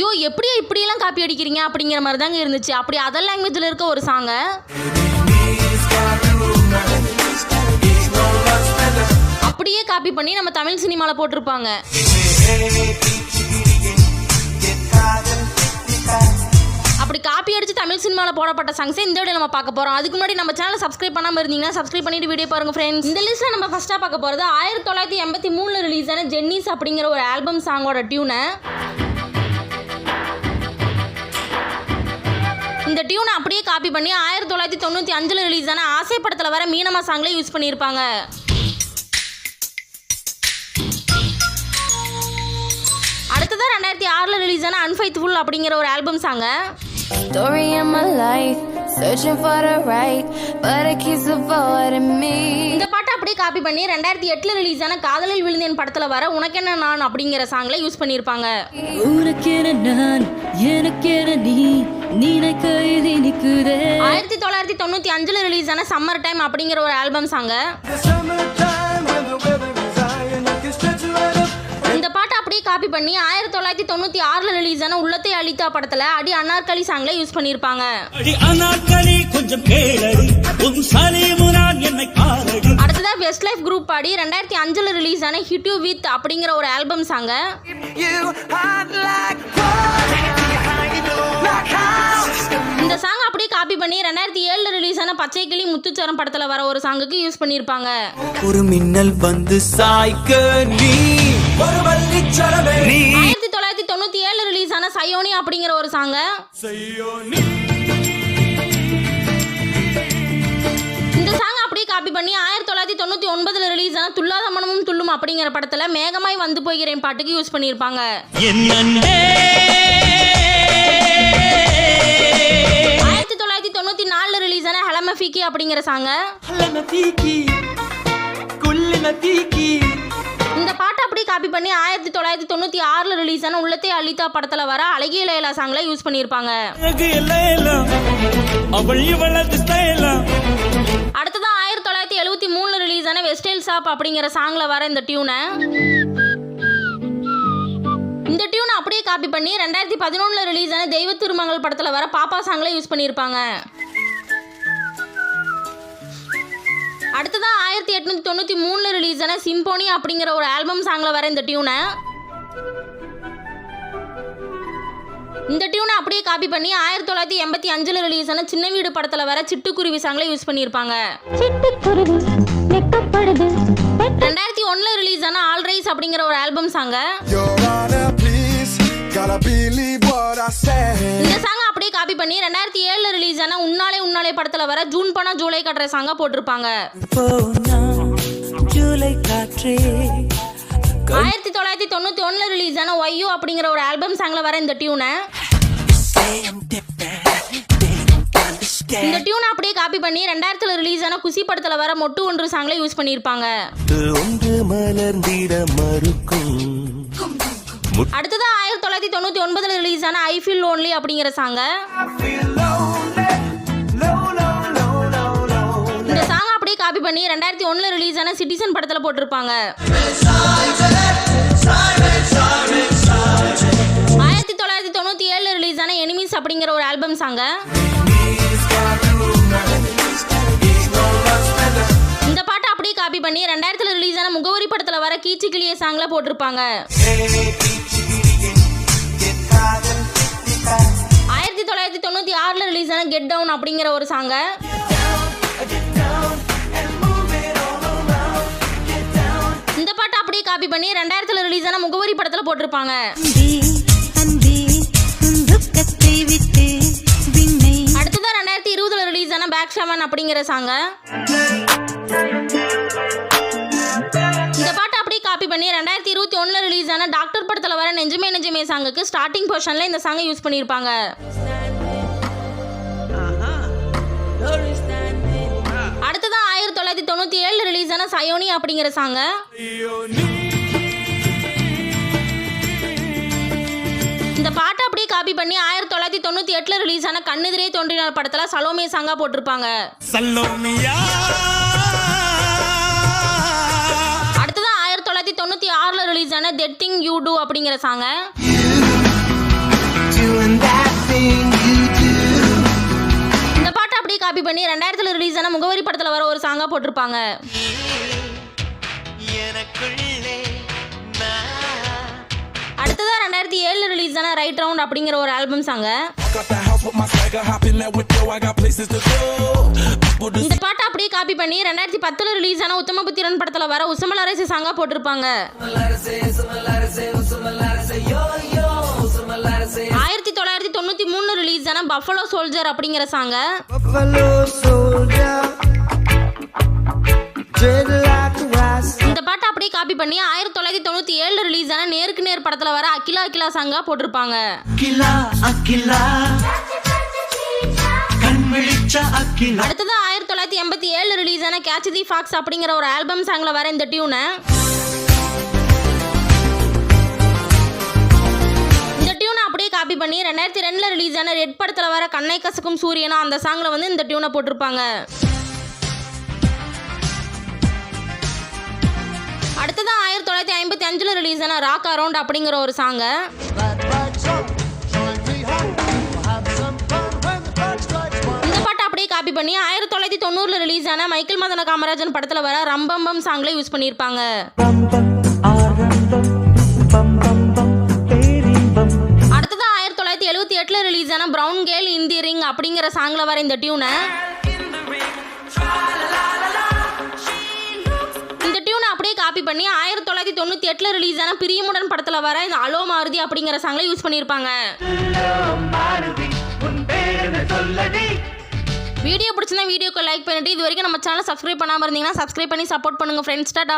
யோ எப்படியா இப்படியெல்லாம் காப்பி அடிக்கிறீங்க? அப்படிங்கிற மாதிரி தாங்க இருந்துச்சு. அப்படி அதர் லாங்குவேஜில் இருக்க ஒரு சாங்கை அப்படியே காப்பி பண்ணி நம்ம தமிழ் சினிமாவில் போட்டிருப்பாங்க. அப்படி காப்பி அடிச்சு தமிழ் சினிமாவில் போடப்பட்ட சாங்ஸை இந்த வீடியோ நம்ம பார்க்க போகிறோம் அதுக்கு முன்னாடி நம்ம சேனல் சப்ஸ்கிரைப் பண்ணாமல் இருந்தீங்கன்னா சப்ஸ்கிரைப் பண்ணிட்டு வீடியோ பாருங்க ஃப்ரெண்ட்ஸ் இந்த லிஸ்ட்டில் நம்ம ஃபஸ்ட்டாக பார்க்க போகிறது ஆயிரத்தி தொள்ளாயிரத்தி எண்பத்தி மூணில் ரிலீஸ் ஆன ஜென்னிஸ் அப்படிங்கிற ஒரு ஆல்பம் சாங்கோட டியூனை இந்த டியூனை அப்படியே காப்பி பண்ணி ஆயிரத்தி தொள்ளாயிரத்தி தொண்ணூற்றி அஞ்சில் ரிலீஸ் ஆன ஆசை படத்தில் வர மீனமா சாங்ல யூஸ் பண்ணியிருப்பாங்க. அடுத்ததாக ரெண்டாயிரத்தி ஆறில் ரிலீஸ் ஆன அன்ஃபைத்ஃபுல் அப்படிங்கிற ஒரு ஆல்பம் சாங்க Story in my life, searching for the right, but it keeps avoiding me. இந்த பாட்டை அப்படியே காப்பி பண்ணி ரெண்டாயிரத்தி எட்டில் ரிலீஸ் ஆன காதலில் விழுந்தேன் படத்தில் வர உனக்கென்ன நான் அப்படிங்கிற சாங்ல யூஸ் பண்ணியிருப்பாங்க. உனக்கென நான் எனக்கென நீ. நினைக்கையில் இனிக்குதே ஆயிரத்தி தொள்ளாயிரத்தி தொண்ணூற்றி அஞ்சில் ரிலீஸ் ஆன சம்மர் டைம் அப்படிங்கிற ஒரு ஆல்பம் சாங்க. இந்த பாட்டை அப்படியே காப்பி பண்ணி ஆயிரத்தி தொள்ளாயிரத்தி தொண்ணூற்றி ஆறில் ரிலீஸ் ஆன உள்ளத்தை அளித்தா படத்தில் அடி அன்னார்கலி சாங்ல யூஸ் பண்ணியிருப்பாங்க அடி அனாக்களி கொஞ்சம் கேளடி உன் சலீமுனான் என்னை பாரடி. அடுத்ததா வெஸ்ட் லைஃப் குரூப் பாடி ரெண்டாயிரத்தி அஞ்சில் ரிலீஸ் ஆன ஹிட் யூ வித் அப்படிங்கிற ஒரு ஆல்பம் சாங்க பண்ணி ரெண்டாயிரத்தி ஏழில் ரிலீஸ் ஆன பச்சை கிளி முத்துச்சரம் படத்தில் வர ஒரு சாங்குக்கு யூஸ் பண்ணியிருப்பாங்க ஒரு மின்னல் வந்து சாய்க்க நீ ஒரு வள்ளிச்சரமே நீ. ஆயிரத்தி தொள்ளாயிரத்தி தொண்ணூற்றி ஏழில் ரிலீஸ் ஆன சயோனி அப்படிங்கிற ஒரு சாங்க இந்த சாங் அப்படியே காப்பி பண்ணி ஆயிரத்தி தொள்ளாயிரத்தி தொண்ணூற்றி ஒன்பதில் ரிலீஸ் ஆன துல்லாத மனமும் துள்ளும் அப்படிங்கிற படத்தில் மேகமாய் வந்து போகிறேன் பாட்டுக்கு யூஸ் பண்ணியிருப்பாங்க தமிழில் ரிலீஸ் ஆன ஹலம ஃபீக்கி அப்படிங்கிற சாங்க இந்த பாட்டை அப்படியே காப்பி பண்ணி ஆயிரத்தி தொள்ளாயிரத்தி தொண்ணூற்றி ஆறில் ரிலீஸ் ஆன உள்ளத்தை அழித்தா படத்தில் வர அழகிய லேலா சாங்கில் யூஸ் பண்ணியிருப்பாங்க. அடுத்ததான் ஆயிரத்தி தொள்ளாயிரத்தி எழுபத்தி மூணில் ரிலீஸ் ஆன வெஸ்டைல் சாப் அப்படிங்கிற சாங்கில் வர இந்த டியூனை இந்த டியூனை அப்படியே காப்பி பண்ணி ரெண்டாயிரத்தி பதினொன்றில் ரிலீஸ் ஆன தெய்வ திருமங்கல் படத்தில் வர பாப்பா சாங்கில் யூஸ் பண்ணியிருப்பாங்க. அடுத்ததான் ஆயிரத்தி எட்நூத்தி தொண்ணூற்றி மூணில் ரிலீஸ் ஆன சிம்போனி அப்படிங்கிற ஒரு ஆல்பம் சாங்ல வர இந்த டியூனை இந்த டியூனை அப்படியே காப்பி பண்ணி ஆயிரத்தி தொள்ளாயிரத்தி எண்பத்தி அஞ்சில் ரிலீஸ் ஆன சின்ன வீடு படத்தில் வர சிட்டுக்குருவி சாங்ல யூஸ் பண்ணியிருப்பாங்க. ரெண்டாயிரத்தி ஒன்றில் ரிலீஸ் ஆன ஆல் ரைஸ் அப்படிங்கிற ஒரு ஆல்பம் சாங்க. இந்த சாங் அப்படியே காப்பி பண்ணி ரெண்டாயிரத்தி ஏழில் ரிலீஸ் ஆன உன்னாலே உன்னாலே படத்தில் வர ஜூன் பணா ஜூலை கட்டுற சாங்கா போட்டிருப்பாங்க. ஆயிரத்தி தொள்ளாயிரத்தி தொண்ணூற்றி ஒன்றில் ரிலீஸ் ஆன ஒய்யோ அப்படிங்கிற ஒரு ஆல்பம் சாங்ல வர இந்த டியூனை. இந்த டியூனை அப்படியே காப்பி பண்ணி ரெண்டாயிரத்தில் ரிலீஸ் ஆன குசி படத்தில் வர மொட்டு ஒன்று சாங்ல யூஸ் மறுக்கும். அடுத்ததா ஆயிரத்தி தொள்ளாயிரத்தி தொண்ணூற்றி ஒன்பதில் ரிலீஸ் ஆன ஐ ஃபீல் லோன்லி அப்படிங்கிற சாங்க இந்த சாங் அப்படியே காப்பி பண்ணி ரெண்டாயிரத்தி ஒன்றில் ரிலீஸ் ஆன சிட்டிசன் படத்தில் போட்டிருப்பாங்க. ஆயிரத்தி தொள்ளாயிரத்தி தொண்ணூற்றி ஏழில் ரிலீஸ் ஆன எனிமீஸ் அப்படிங்கிற ஒரு ஆல்பம் சாங்க இந்த பாட்டை அப்படியே காப்பி பண்ணி ரெண்டாயிரத்தில் ரிலீஸ் ஆன முகவரி படத்தில் வர கீச்சு கிளிய சாங்கில் போட்டிருப்பாங்க. ஆயிரத்தி தொள்ளாயிரத்தி தொண்ணூற்றி ஆறில் ரிலீஸ் ஆன கெட் டவுன் அப்படிங்கிற ஒரு சாங்கை இந்த பாட்டை அப்படியே காப்பி பண்ணி ரெண்டாயிரத்தில் ரிலீஸ் ஆன முகவரி படத்தில் போட்டிருப்பாங்க. அடுத்ததான் ரெண்டாயிரத்தி இருபதுல ரிலீஸ் ஆன பேக் ஷவன் அப்படிங்கிற சாங்க இந்த பாட்டை அப்படியே காப்பி பண்ணி ரெண்டாயிரத்தி ஒன்றில் ரிலீஸ் ஆன டாக்டர் படத்தில் வர நெஞ்சுமே நெஞ்சுமே சாங்குக்கு ஸ்டார்டிங் போர்ஷனில் இந்த சாங்கை யூஸ் பண்ணியிருப்பாங்க அடுத்ததா ஆயிரத்தி தொள்ளாயிரத்தி தொண்ணூற்றி ஏழில் ரிலீஸ் ஆன சயோனி அப்படிங்கிற சாங்க இந்த பாட்டை அப்படியே காப்பி பண்ணி ஆயிரத்தி தொள்ளாயிரத்தி தொண்ணூற்றி எட்டில் ரிலீஸ் ஆன கண்ணெதிரே தோன்றினார் படத்தில் சலோமே சாங்கா போட்டிருப்பாங்க. தொண்ணூற்றி ஆறில் ரிலீஸ் ஆன தெட் திங் யூ டூ அப்படிங்கிற சாங்கை இந்த பாட்டை அப்படியே காப்பி பண்ணி ரெண்டாயிரத்தில் ரிலீஸ் ஆன முகவரி படத்தில் வர ஒரு சாங்காக போட்டிருப்பாங்க. அடுத்ததாக ரெண்டாயிரத்தி ஏழில் ரிலீஸ் ஆன ரைட் ரவுண்ட் அப்படிங்கிற ஒரு ஆல்பம் சாங்க இந்த பாட்டை அப்படியே காப்பி பண்ணி ரெண்டாயிரத்தி பத்தில் ரிலீஸ் ஆன உத்தமபுத்திரன் படத்தில் வர உசமல் அரசு சாங்காக போட்டிருப்பாங்க. ஆயிரத்தி தொள்ளாயிரத்தி தொண்ணூற்றி மூணு ரிலீஸ் ஆன பஃபலோ சோல்ஜர் அப்படிங்கிற சாங்க. இந்த பாட்டை அப்படியே காப்பி பண்ணி ஆயிரத்தி தொள்ளாயிரத்தி தொண்ணூற்றி ஏழில் ரிலீஸ் ஆன நேருக்கு நேர் படத்தில் வர அகிலா அகிலா சாங்கா போட்டிருப்பாங்க. அடுத்தது தொள்ளாயிரத்தி எண்பத்தி ஏழில் ரிலீஸ் ஆன கேட்ச் தி ஃபாக்ஸ் அப்படிங்கிற ஒரு ஆல்பம் சாங்கில் வர இந்த டியூனை இந்த டியூனை அப்படியே காப்பி பண்ணி ரெண்டாயிரத்தி ரெண்டில் ரிலீஸ் ஆன ரெட் படத்தில் வர கண்ணை கசக்கும் சூரியனா அந்த சாங்கில் வந்து இந்த டியூனை போட்டிருப்பாங்க. அடுத்ததான் ஆயிரத்தி தொள்ளாயிரத்தி ஐம்பத்தி அஞ்சில் ரிலீஸ் ஆன ராக் அரவுண்ட் அப்படிங்கிற ஒரு சாங்கை இந்த பாட்டை அப்படியே காப்பி பண்ணி ஆயிரத்தி தொள்ளாயிரத்தி தொண்ணூறில் ரிலீஸ் ஆன மைக்கேல் மதன காமராஜன் படத்தில் வர ரம்பம்பம் சாங்ல யூஸ் பண்ணியிருப்பாங்க அடுத்தது ஆயிரத்தி தொள்ளாயிரத்தி எழுபத்தி எட்டில் ரிலீஸ் ஆன பிரவுன் கேல் இந்தி ரிங் அப்படிங்கிற சாங்ல வர இந்த டியூனை இந்த டியூனை அப்படியே காப்பி பண்ணி ஆயிரத்தி தொள்ளாயிரத்தி தொண்ணூற்றி எட்டில் ரிலீஸ் ஆன பிரியமுடன் படத்தில் வர இந்த அலோ மாருதி அப்படிங்கிற சாங்ல யூஸ் பண்ணியிருப்பாங்க வீடியோ பிடிச்சிருந்தா வீடியோக்கு லைக் பண்ணிட்டு இது வரைக்கும் நம்ம சேனல் சப்ஸ்கிரைப் பண்ணாமல் இருந்தீங்கன்னா சப்ஸ்கிரைப் பண்ணி சப்போர்ட் பண்ணுங்க ஃப்ரெண்ட்ஸ் டாடா.